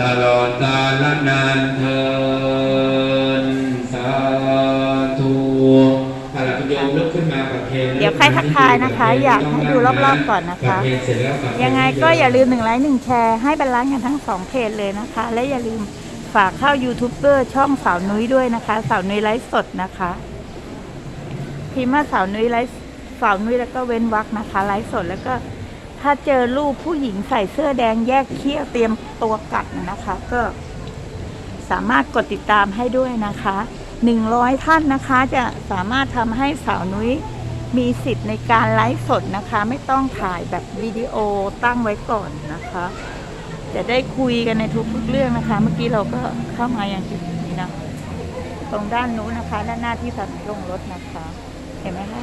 ตลอดกาลนานเทินสาธุเอาล่ะคุณโยมลุกขึ้นมาประเคนเดี๋ยวใครทักทายนะคะ อยากให้ดูรอบๆก่อนนะคะประเคนเสร็จแล้วกลับปยังไงก็อย่าลืมหนึ่งไลค์หนึ่งแชร์ให้บรรลันซ์กันทั้งสองเพจเลยนะคะ และอย่าลืมฝากเข้ายูทูบเบอร์ช่องสาวนุ้ยด้วยนะคะ สาวนุ้ยไลฟ์สดนะคะพิมพ์ว่าสาวนุ้ยไลฟ์สาวนุ้ยแล้วก็เว้นวรรคนะคะไลฟ์สดแล้วก็ ถ้าเจอรูปผู้หญิงใส่เสื้อแดงแยกเขี้ยวเตรียมตัวกัดนะคะ ก็สามารถกดติดตามให้ด้วยนะคะหนึ่งร้อยท่านนะคะจะสามารถทำให้สาวนุ้ยมีสิทธิ์ในการไลฟ์สดนะคะ ไม่ต้องถ่ายแบบวิดีโอตั้งไว้ก่อนนะคะ จะได้คุยกันในทุกๆเรื่องนะคะ เมื่อกี้เราก็เข้ามาอย่างจุดนี้นะตรงด้านนู้นนะคะ ด้านหน้าที่สันลงรถนะคะ เห็นไหมคะ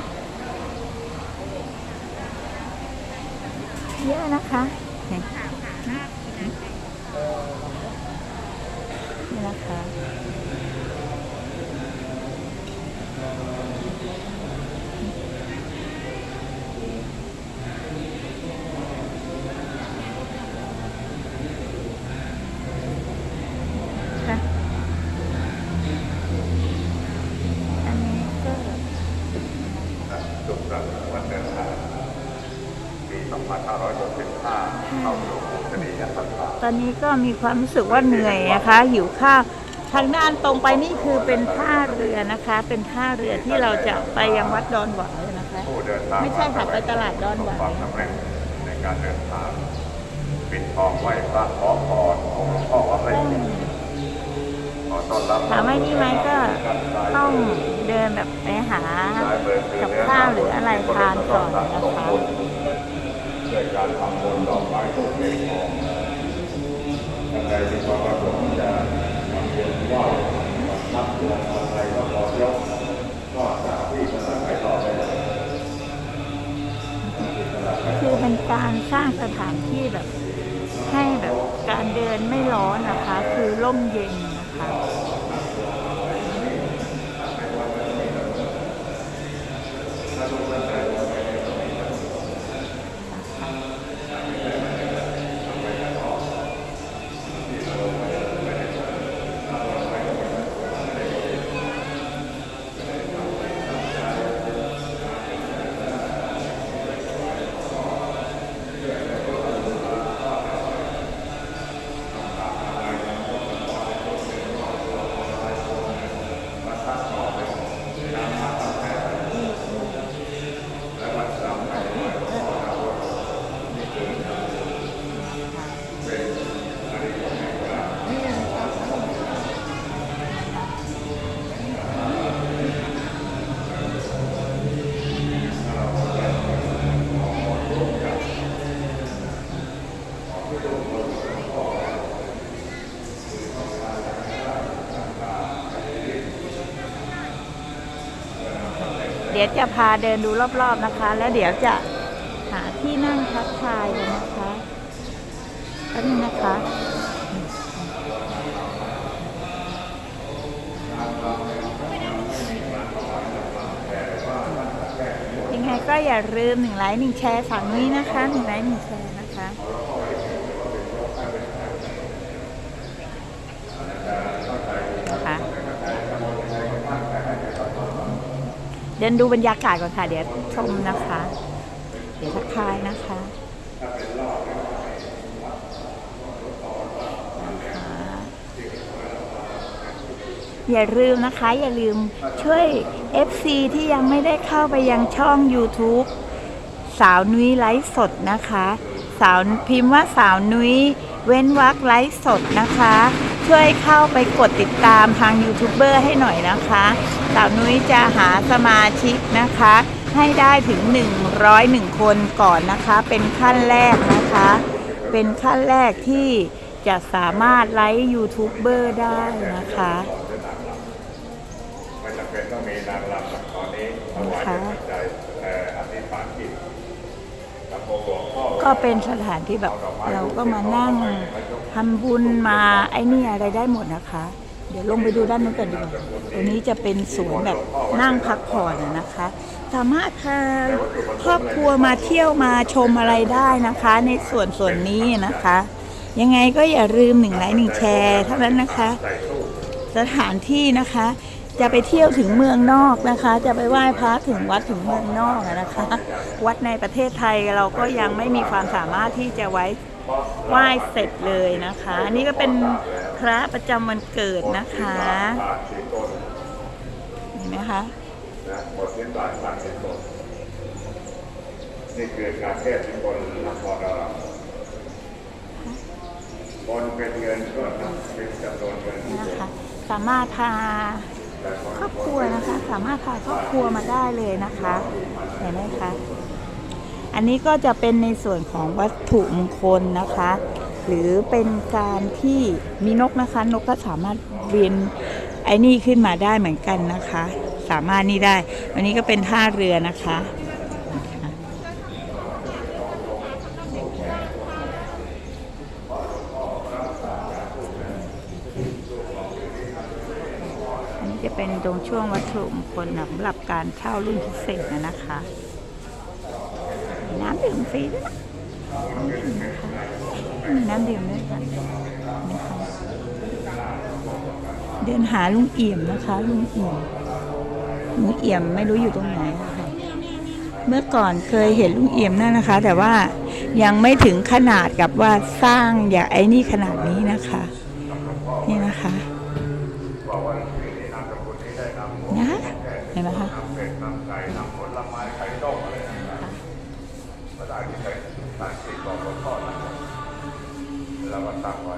เยอะนะคะนี่นะคะอันนี้ก็ จุดประวันเดินทางปี 2565 เข้าสู่คดียันสัน ตาตอนนี้ก็มีความรู้สึกว่าเหนื่อยนะคะ หิวข้าวทางด้านตรงไปนี่คือเป็นท่าเรือนะคะ เป็นท่าเรือที่เราจะไปยังวัดดอนหวายนะคะผู้เดินทางไม่ใช่ค่ะไปตลาดดอนหวายความสำเร็จในการเดินทางปิดทองไหว้พระขอพรองค์หลวงพ่อวัดไร่ขิงขอต้อนรับถามว่านี่ไหมก็ต้องเดินแบบไปหากับข้าวหรืออะไรทานก่อนนะคะ ด้วยการทำบุญดอกไม้ถูกเทียนทองท่านใดมีความประสงค์จะทำบุญไหว้นับดวงอะไรก็ขอยกก็จากที่ภาษาไทยต่อไปเลยคือเป็นการสร้างสถานที่แบบ ให้แบบการเดินไม่ร้อนนะคะ คือร่มเย็นนะคะ เดี๋ยวจะพาเดินดูรอบๆนะคะ แล้วเดี๋ยวจะหาที่นั่งทักทายกันนะคะแป๊บนึงนะคะยังไงก็อย่าลืมหนึ่งไลค์หนึ่งแชร์ฝั่งนี้นะคะหนึ่งไลค์หนึ่งแชร์นะคะนะคะ เดินดูบรรยากาศก่อนค่ะ เดี๋ยวชมนะคะ เดี๋ยวทักทายนะคะอย่าลืมนะคะ อย่าลืมช่วย FC ที่ยังไม่ได้เข้าไปยังช่อง YouTube สาวนุ้ยไลฟ์สดนะคะ สาวพิมพ์ว่าสาวนุ้ยเว้นวักไลฟ์สดนะคะ ช่วยเข้าไปกดติดตามทางยูทูบเบอร์ให้หน่อยนะคะสาวนุ้ยจะหาสมาชิกนะคะ ให้ได้ถึง 101 คนก่อนนะคะ เป็นขั้นแรกนะคะ เป็นขั้นแรกที่จะสามารถไลฟ์ยูทูบเบอร์ได้นะคะไม่จำเป็นต้องมีนางรำแบบตอนนี้ถวายเป็นปัจจัยแต่อธิษฐานจิตลำโพงหลวงพ่อ ก็เป็นสถานที่แบบเราก็มานั่งทำบุญมาไอ้นี่อะไรได้หมดนะคะ เดี๋ยวลงไปดูด้านนู้นกันดีกว่าตรงนี้จะเป็นสวนแบบนั่งพักผ่อนนะคะ สามารถพาครอบครัวมาเที่ยวมาชมอะไรได้นะคะ ในส่วนส่วนนี้นะคะ ยังไงก็อย่าลืมหนึ่งไลค์หนึ่งแชร์เท่านั้นนะคะ สถานที่นะคะ จะไปเที่ยวถึงเมืองนอกนะคะ จะไปไหว้พระถึงวัดถึงเมืองนอกอะนะคะ วัดในประเทศไทยเราก็ยังไม่มีความสามารถที่จะไว้ไหว้เสร็จเลยนะคะ อันนี้ก็เป็นพระประจำวันเกิดนะคะผ่านสินบนเห็นไหมคะนะหมดสินบาทผ่านสินบนนี่คือการแก้สินบนนครดาราบนเป็นเงินก็นับเป็นจำนวนเงินที่นี่บนะนคะสามารถพาแต่พอ ครอบครัวนะคะ สามารถพาครอบครัวมาได้เลยนะคะเห็นไหมคะอันนี้ก็จะเป็นในส่วนของวัตถุมงคลนะคะ หรือเป็นการที่มีนกนะคะ นกก็สามารถเวียนไอ้นี่ขึ้นมาได้เหมือนกันนะคะ สามารถนี่ได้ อันนี้ก็เป็นท่าเรือนะคะนะคะอันนี้จะ เป็นตรงช่วงวัตถุมงคลสำหรับการเช่ารุ่นพิเศษนะนะคะน้ำดื่มฟรีด้วยนะมีน้ำดื่มด้วยค่ะนเดินหาลุงเอี่ยมนะคะลุงเอี่ยมลุงเอี่ยมไม่รู้อยู่ตรงไหนค่ะเมื่อก่อนเคยเห็นลุงเอี่ยมนั่นนะคะ แต่ว่ายังไม่ถึงขนาดกับว่าสร้างอย่างไอ้นี่ขนาดนี้นะคะ นี่นะคะ นี้นามสกุลนี้ได้นำหมวกนะเห็นไหมคะนำเป็ดนำไก่นำผลไม้ไข่ต้มอะไรต่างๆก็ได้ที่ใช้สารสิบบอกหลวงพ่อนะครับแล้วก็ตั้งไว้